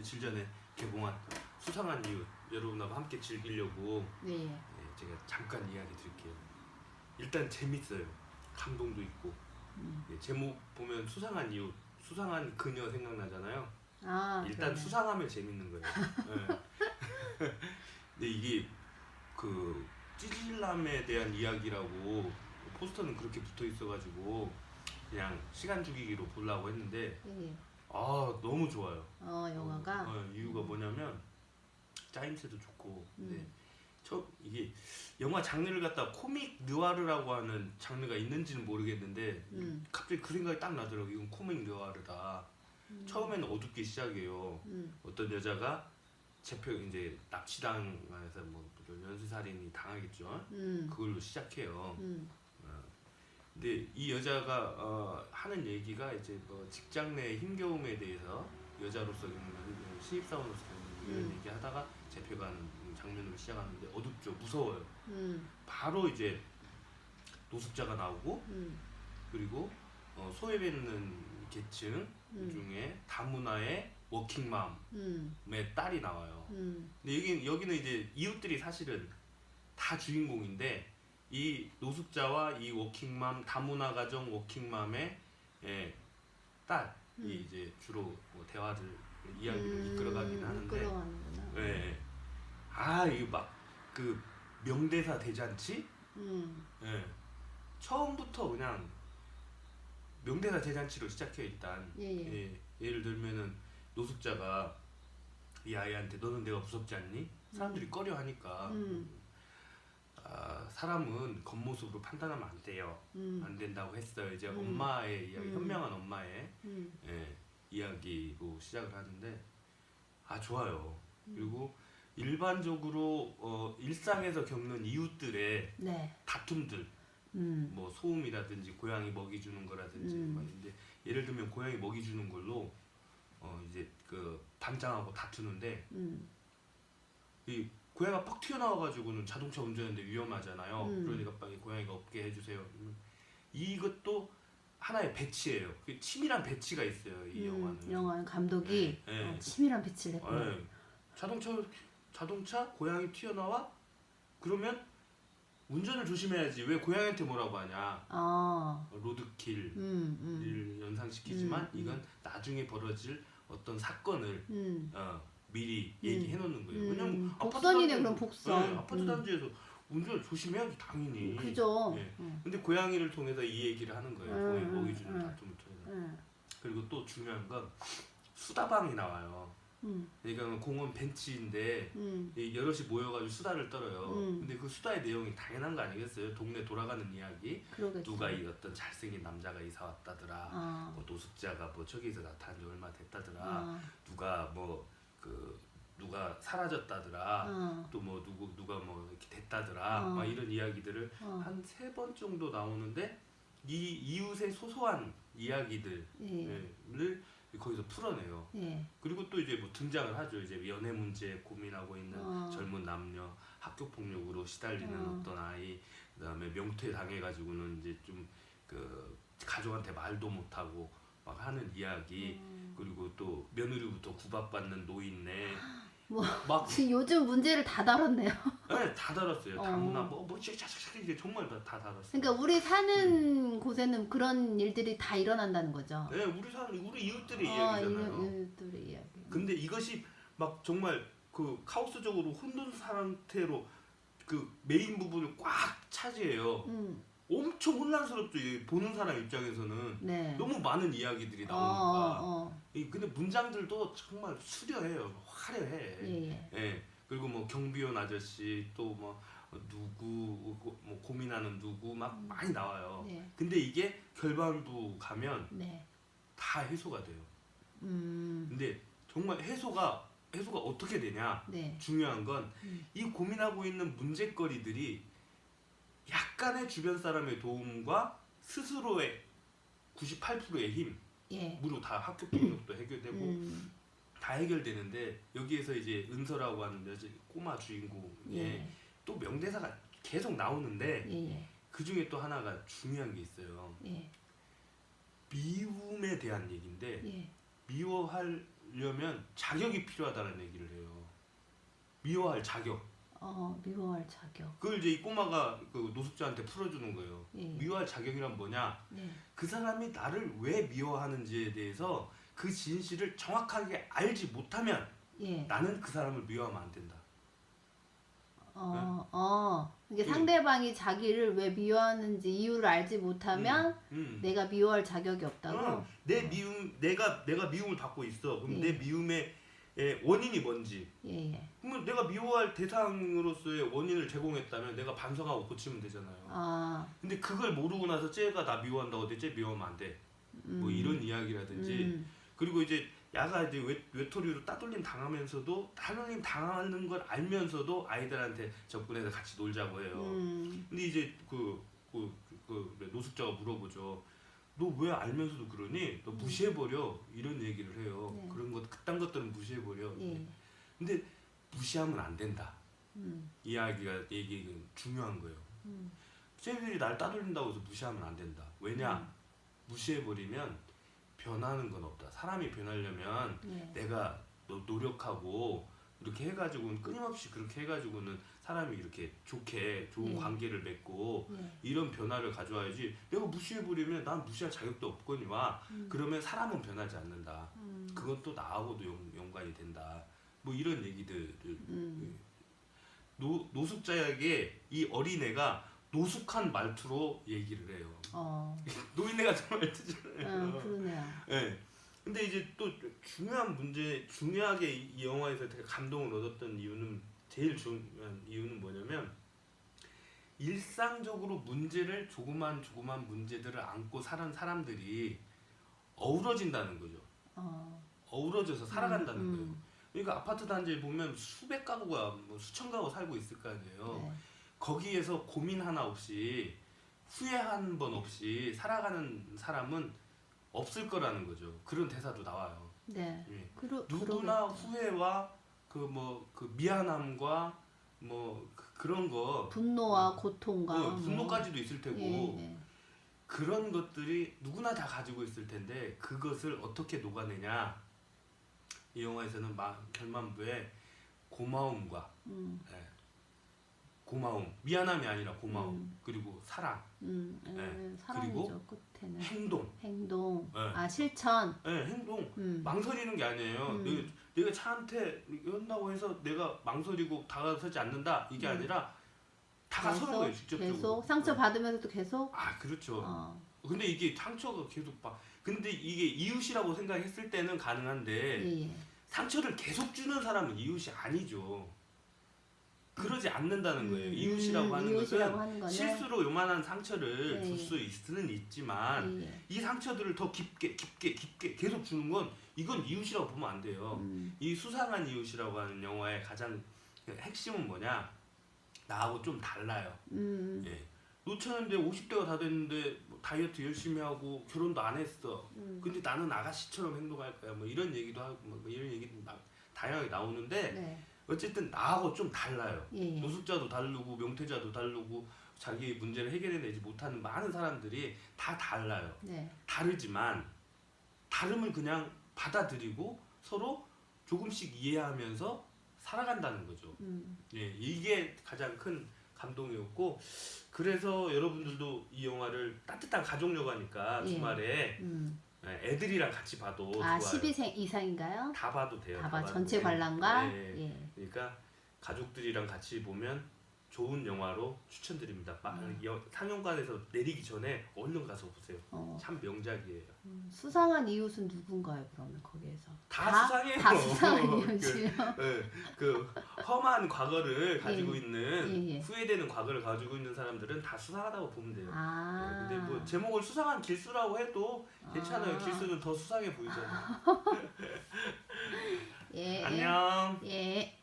며칠 전에 개봉한 수상한 이유 여러분하고 함께 즐기려고 네. 네, 제가 잠깐 이야기 드릴게요. 일단 재밌어요. 감동도 있고 음. 네, 제목 보면 수상한 이유, 수상한 그녀 생각나잖아요. 아, 일단 그러네. 수상하면 재밌는 거예요. 네. 근데 이게 그 찌질남에 대한 이야기라고 포스터는 그렇게 붙어 있어가지고 그냥 시간 죽이기로 보려고 했는데 예, 예. 아 너무 좋아요. 어, 영화가 어, 어, 이유가 뭐냐면 짜임새도 좋고 음. 저 이게 영화 장르를 갖다 코믹 느와르라고 하는 장르가 있는지는 모르겠는데 음. 갑자기 그 생각이 딱 나더라고요. 이건 코믹 느와르다. 음. 처음에는 어둡게 시작해요. 음. 어떤 여자가 재표 이제 납치당해서 뭐 연쇄살인이 당하겠죠. 음. 그걸로 시작해요. 음. 근데 이 여자가 어, 하는 얘기가 이제 뭐 직장 내 힘겨움에 대해서 여자로서 겪는 신입사원으로서 겪는 이런 음. 얘기 하다가 재표가는 장면으로 시작하는데 어둡죠, 무서워요. 음. 바로 이제 노숙자가 나오고 음. 그리고 어, 소외받는 계층 음. 중에 다문화의 워킹맘의 음. 딸이 나와요. 음. 근데 여기 여기는 이제 이웃들이 사실은 다 주인공인데 이 노숙자와 이 워킹맘 다문화 가정 워킹맘의 예, 딸이 음. 이제 주로 뭐 대화를 이야기를 음. 이끌어가긴 하는데 이끌어가는구나. 예. 아 이거 막그 명대사 대잔치 음. 예. 처음부터 그냥 명대사 대잔치로 시작해 일단 예, 예. 예, 예를 들면은 노숙자가 이 아이한테 너는 내가 무섭지 않니? 사람들이 꺼려 하니까 음. 아, 사람은 겉모습으로 판단하면 안 돼요. 음. 안 된다고 했어요. 이제 음. 엄마의 이야기, 음. 현명한 엄마의 음. 예, 이야기로 시작을 하는데 아 좋아요. 음. 그리고 일반적으로 어, 일상에서 겪는 이웃들의 네. 다툼들, 음. 뭐 소음이라든지 고양이 먹이 주는 거라든지 음. 막 있는데 예를 들면 고양이 먹이 주는 걸로 어 이제 그 반장하고 다투는데 음. 이 고양이가 팍 튀어나와가지고는 자동차 운전하는데 위험하잖아요. 음. 그러니까 빨리 고양이가 없게 해주세요. 음. 이것도 하나의 배치예요. 그 치밀한 배치가 있어요. 이 영화는. 음. 영화 감독이 네, 네. 어, 치밀한 배치를 했구나. 예. 자동차 자동차 고양이 튀어나와 그러면 운전을 조심해야지 왜 고양이한테 뭐라고 하냐 아. 로드킬을 음. 음. 연상시키지만 음, 음. 이건 나중에 벌어질 어떤 사건을 음. 어, 미리 음. 얘기해 놓는 거예요. 음. 왜냐면 아파트 복선이네, 단지에서- 그럼 복선. 네, 아파트 음. 단지에서 운전을 조심해야지 당연히. 그죠. 예. 음. 근데 고양이를 통해서 이 얘기를 하는 거예요. 음, 고양이 음, 먹이 주는 음. 다툼을 통해서. 음. 그리고 또 중요한 건 수다방이 나와요. 음. 그러니까 공원 벤치인데 음. 이 여럿이 모여가지고 수다를 떨어요. 음. 근데 그 수다의 내용이 당연한 거 아니겠어요? 동네 돌아가는 이야기. 그러겠죠. 누가 이 어떤 잘생긴 남자가 이사 왔다더라. 아. 뭐 노숙자가 뭐 저기서 나타난 지 얼마 됐다더라. 아. 누가 뭐 그 누가 사라졌다더라. 아. 또뭐 누구 누가 뭐 이렇게 됐다더라. 어. 막 이런 이야기들을 어. 한 세 번 정도 나오는데 이 이웃의 소소한 이야기들을 예. 거기서 풀어내요. 예. 그리고 또 이제 뭐 등장을 하죠. 이제 연애 문제 고민하고 있는 어. 젊은 남녀, 학교 폭력으로 시달리는 어. 어. 떤 아이, 그다음에 명퇴 당해가지고는 이제 좀 그 가족한테 말도 못하고 막 하는 이야기, 음. 그리고 또 며느리부터 구박받는 노인네, 뭐 막 지금 요즘 문제를 다 다뤘네요. 네, 다 다뤘어요. 어. 다문화 뭐뭐 샤샤샤 이게 정말 다, 다 다뤘어요. 그러니까 우리 사는 곳에는 그런 일들이 다 일어난다는 거죠. 네, 우리 사는 우리 이웃들의 아, 이야기잖아요. 이웃들의 이야기. 근데 이것이 막 정말 그 카오스적으로 혼돈 상태로 그 메인 부분을 꽉 차지해요. 음. 엄청 혼란스럽죠. 이 보는 사람 입장에서는 네. 너무 많은 이야기들이 어, 나오니까. 어, 어. 이 근데 문장들도 정말 수려해요. 화려해. 예, 예. 예. 그리고 뭐 경비원 아저씨 또 뭐 누구 뭐 고민하는 누구 막 많이 나와요. 네. 근데 이게 결반부 가면 네. 다 해소가 돼요. 음. 근데 정말 해소가 해소가 어떻게 되냐? 네. 중요한 건이 음. 고민하고 있는 문제거리들이 약간의 주변 사람의 도움과 스스로의 98%의 힘으로 예. 다 학교 폭력도 해결되고 음. 다 해결되는데 여기에서 이제 은서라고 하는 여자 꼬마 주인공에 예. 또 명대사가 계속 나오는데 예. 예. 그 중에 또 하나가 중요한 게 있어요. 예. 미움에 대한 얘기인데 예. 미워하려면 자격이 필요하다는 얘기를 해요. 미워할 자격. 어, 미워할 자격. 그걸 이제 이 꼬마가 그 노숙자한테 풀어주는 거예요. 예. 미워할 자격이란 뭐냐? 네. 그 사람이 나를 왜 미워하는지에 대해서 그 진실을 정확하게 알지 못하면 예. 나는 그 사람을 미워하면 안 된다. 어, 어. 이게 네. 상대방이 자기를 왜 미워하는지 이유를 알지 못하면 음. 내가 미워할 자격이 없다고. 어, 내 미움 내가 내가 미움을 받고 있어. 그럼 예. 내 미움의 예, 원인이 뭔지. 예, 예. 그러면 내가 미워할 대상으로서의 원인을 제공했다면 내가 반성하고 고치면 되잖아요. 아, 근데 그걸 모르고 나서 쟤가 나 미워한다고 돼, 쟤 미워하면 안 돼. 음. 뭐 이런 이야기라든지 음. 그리고 이제 야가 이제 외, 외톨이로 따돌림 당하면서도 따돌림 당하는 걸 알면서도 아이들한테 접근해서 같이 놀자고 해요. 음. 근데 이제 그, 그, 그 노숙자가 물어보죠. 너 왜 알면서도 그러니? 너 무시해버려. 이런 얘기를 해요. 네. 그런 것, 그딴 것들은 무시해버려. 예. 근데 무시하면 안 된다. 음. 이야기가, 얘기가 중요한 거예요. 음. 쟤들이 날 따돌린다고 해서 무시하면 안 된다. 왜냐? 음. 무시해버리면 변하는 건 없다. 사람이 변하려면 예. 내가 노- 노력하고 이렇게 해가지고는 끊임없이 그렇게 해가지고는 사람이 이렇게 좋게 좋은 네. 관계를 맺고 예. 이런 변화를 가져와야지 내가 무시해버리면 난 무시할 자격도 없거니와 음. 그러면 사람은 변하지 않는다 음. 그건 또 나하고도 연, 연관이 된다 뭐 이런 얘기들을 음. 노, 노숙자에게 이 어린애가 노숙한 말투로 얘기를 해요 어. 노인네 같은 말투잖아요 음, 그러네요. 예. 근데 이제 또 중요한 문제, 중요하게 이- 이 영화에서 되게 감동을 얻었던 이유는 제일 중요한 이유는 뭐냐면 일상적으로 문제를 조그만 조그만 문제들을 안고 사는 사람들이 어우러진다는 거죠. 어. 어우러져서 살아간다는 음, 거예요. 그러니까 아파트 단지에 보면 수백 가구가 뭐 수천 가구 살고 있을 거 아니에요. 네. 거기에서 고민 하나 없이 후회 한 번 없이 살아가는 사람은 없을 거라는 거죠. 그런 대사도 나와요. 네. 예. 그러, 누구나 그러겠죠. 후회와 그 뭐 그 미안함과 뭐 그, 런거 분노와 고통과 어, 뭐. 분노까지도 있을 테고 예, 예. 그런 것들이 누구나 다 가지고 있을 텐데 그것을 어떻게 녹아내냐 이 영화에서는 마, 결말부에 고마움과 음, 예, 고마움 미안함이 아니라 고마움 음. 그리고 사랑 음, 예, 네. 사랑이죠 끝에는 행동 행동, 네. 아 실천, 예, 행동 음, 망설이는 게 아니에요. 음. 내가, 내가 차한테 이런다고 해서 내가 망설이고 다가서지 않는다 이게 음. 아니라 다가서는 거예요 직접적으로. 계속 상처 받으면서도 계속, 아 그렇죠. 어, 근데 이게 상처가 계속 막 근데 이게 이웃이라고 생각했을 때는 가능한데 예, 예. 상처를 계속 주는 사람은 이웃이 아니죠. 그러지 않는다는 거예요. 음, 이웃이라고 음, 하는 이웃이라고 것은 하는 거는 실수로 요만한 상처를 네. 줄 수 있는 있지만 예, 예. 이 상처들을 더 깊게 깊게 깊게 계속 주는 건 이건 이웃이라고 보면 안 돼요. 음, 이 수상한 이웃이라고 하는 영화의 가장 핵심은 뭐냐? 나하고 좀 달라요. 음, 예. 노처는데 50대가 다 됐는데 뭐 다이어트 열심히 하고 결혼도 안 했어. 음, 근데 나는 아가씨처럼 행동할 거야. 뭐 이런 얘기도 하고 뭐 이런 얘기도 나, 다양하게 나오는데 네, 어쨌든 나하고 좀 달라요. 예, 예. 노숙자도 다르고 명태자도 다르고 자기의 문제를 해결해내지 못하는 많은 사람들이 다 달라요. 네, 다르지만 다름을 그냥 받아들이고 서로 조금씩 이해하면서 살아간다는 거죠. 음, 예, 이게 가장 큰 감동이었고 그래서 여러분들도 이 영화를 따뜻한 가족 영화니까 예. 주말에 음. 예, 애들이랑 같이 봐도 아, 좋아요. 12생 이상인가요? 다 봐도 돼요. 다 봐 봐도 전체 돼요. 관람가, 예. 예, 그러니까 가족들이랑 같이 보면 좋은 영화로 추천드립니다. 마- 음. 여- 상영관에서 내리기 전에 얼른 가서 보세요. 어, 참 명작이에요. 음, 수상한 이웃은 누군가요? 그러면 거기에서 다 수상해요. 다 수상한 그- 이웃이요. 예, 그 험한 과거를 가지고 예. 있는 예, 예. 후회되는 과거를 가지고 있는 사람들은 다 수상하다고 보면 돼요. 아, 예, 근데 뭐 제목을 수상한 길수라고 해도 괜찮아요. 아. 길수는 더 수상해 보이잖아요. 예, 안녕. 예.